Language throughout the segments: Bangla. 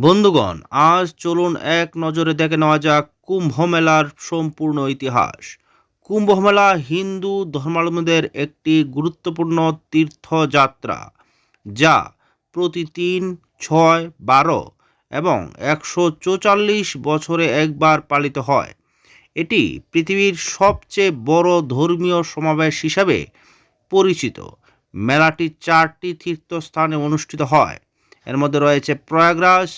বন্ধুগণ, আজ চলুন এক নজরে দেখে নেওয়া যাক কুম্ভ মেলার সম্পূর্ণ ইতিহাস। কুম্ভ মেলা হিন্দু ধর্মাবলম্বীদের একটি গুরুত্বপূর্ণ তীর্থযাত্রা, যা প্রতি তিন, ছয়, বারো এবং একশো চৌচল্লিশ বছরে একবার পালিত হয়। এটি পৃথিবীর সবচেয়ে বড় ধর্মীয় সমাবেশ হিসাবে পরিচিত। মেলাটি চারটি তীর্থস্থানে অনুষ্ঠিত হয়। এর মধ্যে রয়েছে প্রয়াগরাজ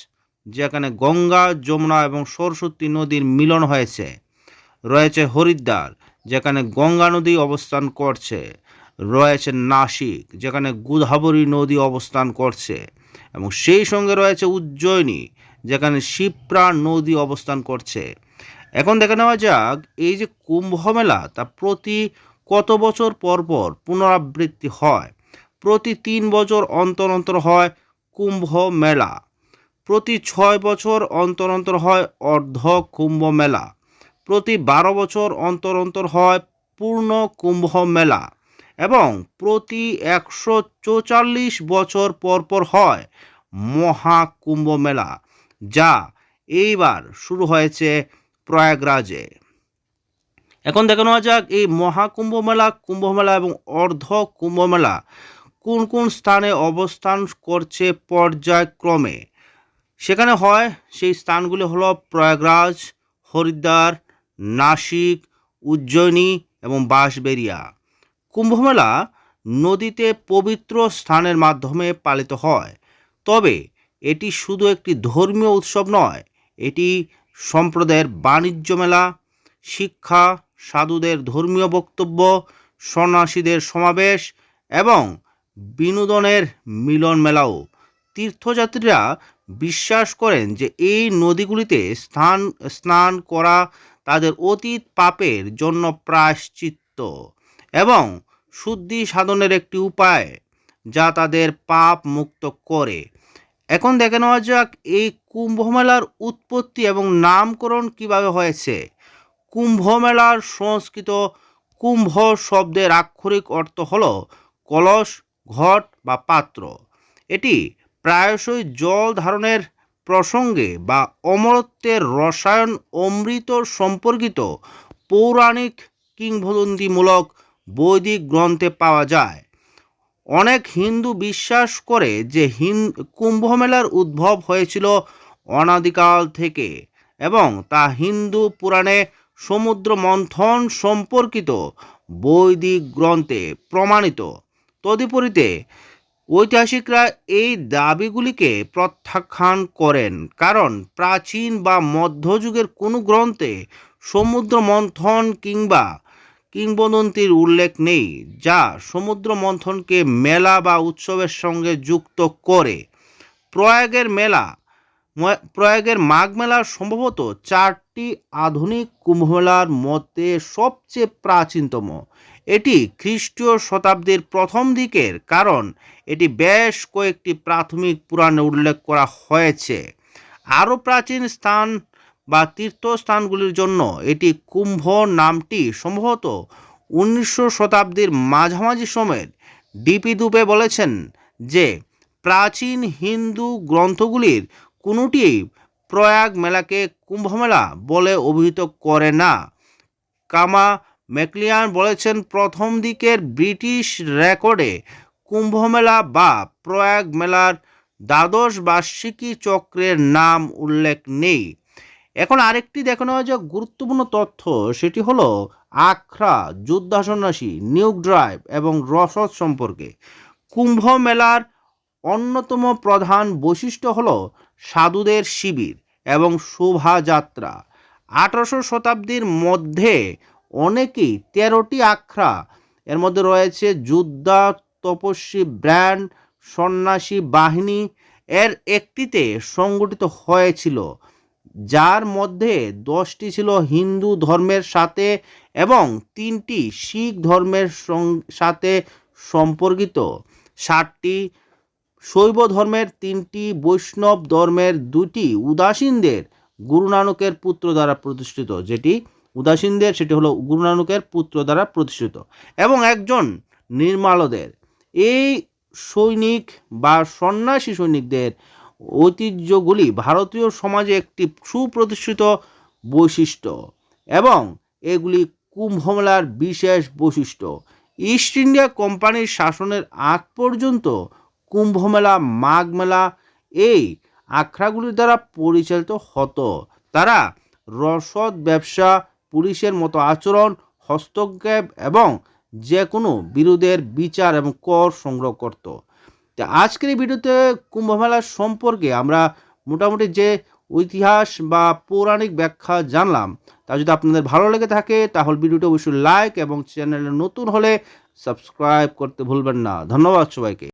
যেখানে গঙ্গা, যমুনা এবং সরস্বতী নদীর মিলন হয়েছে। রয়েছে হরিদ্বার, যেখানে গঙ্গা নদী অবস্থান করছে। রয়েছে নাসিক, যেখানে গোদাবরী নদী অবস্থান করছে। এবং সেই সঙ্গে রয়েছে উজ্জয়িনী, যেখানে শিপ্রা নদী অবস্থান করছে। এখন দেখে নেওয়া যাক, এই যে কুম্ভ মেলা তা প্রতি কত বছর পর পর পুনরাবৃত্তি হয়? প্রতি তিন বছর অন্তর অন্তর হয় কুম্ভ মেলা প্রতি ছয় বছর অন্তর অন্তর হয় অর্ধ কুম্ভ মেলা। প্রতি বারো বছর অন্তর অন্তর হয় পূর্ণ কুম্ভ মেলা এবং প্রতি একশো চৌচল্লিশ বছর পরপর পর হয় মহাকুম্ভ মেলা, যা এইবার শুরু হয়েছে প্রয়াগরাজে। এখন দেখে নেওয়া যাক এই মহাকুম্ভ মেলা, কুম্ভ মেলা এবং অর্ধ কুম্ভ মেলা কোন কোন স্থানে অবস্থান করছে পর্যায়ক্রমে। সেখানে হয়, সেই স্থানগুলি হলো প্রয়াগরাজ, হরিদ্বার, নাসিক, উজ্জয়িনী এবং বাঁশবেরিয়া কুম্ভমেলা নদীতে পবিত্র স্থানের মাধ্যমে পালিত হয়। তবে এটি শুধু একটি ধর্মীয় উৎসব নয়, এটি সম্প্রদায়ের বাণিজ্য মেলা, শিক্ষা, সাধুদের ধর্মীয় বক্তব্য, সন্ন্যাসীদের সমাবেশ এবং বিনোদনের মিলন মেলাও। তীর্থযাত্রীরা বিশ্বাস করেন যে এই নদীগুলিতে স্থান, স্নান করা তাদের অতীত পাপের জন্য প্রায়শ্চিত্ত এবং শুদ্ধি সাধনের একটি উপায় যা তাদের পাপ মুক্ত করে। এখন দেখে নেওয়া যাক এই কুম্ভ মেলার উৎপত্তি এবং নামকরণ কীভাবে হয়েছে। কুম্ভ মেলার সংস্কৃত কুম্ভ শব্দের আক্ষরিক অর্থ হল কলস, ঘট বা পাত্র। এটি প্রায়শই জল ধারণের প্রসঙ্গে বা অমরত্বের রসায়ন অমৃত সম্পর্কিত পৌরাণিক কিংবদন্তিমূলক বৈদিক গ্রন্থে পাওয়া যায়। অনেক হিন্দু বিশ্বাস করে যে হিন, কুম্ভমেলার উদ্ভব হয়েছিল অনাদিকাল থেকে এবং তা হিন্দু পুরাণে সমুদ্র মন্থন সম্পর্কিত বৈদিক গ্রন্থে প্রমাণিত। তদুপরিতে ঐতিহাসিকরা এই দাবিগুলিকে প্রত্যাখ্যান করেন, কারণ প্রাচীন বা মধ্যযুগের কোনো গ্রন্থে সমুদ্র মন্থন কিংবা কিংবদন্তির উল্লেখ নেই, যা সমুদ্র মন্থনকে মেলা বা উৎসবের সঙ্গে যুক্ত করে। প্রয়াগের মেলা প্রয়াগের মাঘ মেলা সম্ভবত চারটি আধুনিক কুম্ভমেলার মধ্যে সবচেয়ে প্রাচীনতম। এটি খ্রিস্টীয় শতাব্দীর প্রথম দিকের কারণ। এটি বেশ কয়েকটি প্রাথমিক পুরাণে উল্লেখ করা হয়েছে। আরও প্রাচীন স্থান বা তীর্থস্থানগুলির জন্য এটি কুম্ভ নামটি সম্ভবত উনিশশো শতাব্দীর মাঝামাঝি সময়ের ডিপি দুপে বলেছেন যে, প্রাচীন হিন্দু গ্রন্থগুলির কোনোটি প্রয়াগ মেলাকে কুম্ভমেলা বলে অভিহিত করে না। কামা ম্যাকলিয়ান বলেছেন প্রথম দিকের ব্রিটিশ রেকর্ডে কুম্ভমেলা বা প্রয়াগ মেলার দ্বাদশ বার্ষিকী চক্রের নাম উল্লেখ নেই। এখন আরেকটি দেখে নেওয়া যে গুরুত্বপূর্ণ তথ্য, সেটি হলো আখড়া যোদ্ধা সন্ন্যাসী নিউক ড্রাইভ এবং রসদ সম্পর্কে। কুম্ভ মেলার অন্যতম প্রধান বৈশিষ্ট্য হলো সাধুদের শিবির এবং শোভাযাত্রা। আঠারোশো শতাব্দীর মধ্যে অনেকেই তেরোটি আখড়া, এর মধ্যে রয়েছে যোদ্ধা, তপস্বী, ব্র্যান্ড, সন্ন্যাসী, বাহিনী, এর একটিতে সংগঠিত হয়েছিল, যার মধ্যে দশটি ছিল হিন্দু ধর্মের সাথে এবং তিনটি শিখ ধর্মের সাথে সম্পর্কিত। ষাটটি শৈব ধর্মের, তিনটি বৈষ্ণব ধর্মের দুটি উদাসীনদের গুরু নানকের পুত্র দ্বারা প্রতিষ্ঠিত, যেটি উদাসীনদের সেটি হলো গুরু নানকের পুত্র দ্বারা প্রতিষ্ঠিত এবং একজন নির্মালদের। এই সৈনিক বা সন্ন্যাসী সৈনিকদের ঐতিহ্যগুলি ভারতীয় সমাজে একটি সুপ্রতিষ্ঠিত বৈশিষ্ট্য এবং এগুলি কুম্ভমেলার বিশেষ বৈশিষ্ট্য। ইস্ট ইন্ডিয়া কোম্পানির শাসনের আগ পর্যন্ত কুম্ভমেলা মাঘ মেলা এই আখড়াগুলির দ্বারা পরিচালিত হতো। তারা রসদ, ব্যবসা পুলিশের মতো আচরণ, হস্তক্ষেপ এবং যে কোনো বিরোধের বিচার এবং কর সংগ্রহ করত। তা আজকের এই ভিডিওতে কুম্ভমেলা সম্পর্কে আমরা মোটামুটি যে ইতিহাস বা পৌরাণিক ব্যাখ্যা জানলাম, তা যদি আপনাদের ভালো লেগে থাকে, তাহলে ভিডিওটা অবশ্যই লাইক এবং চ্যানেলে নতুন হলে সাবস্ক্রাইব করতে ভুলবেন না। ধন্যবাদ সবাইকে।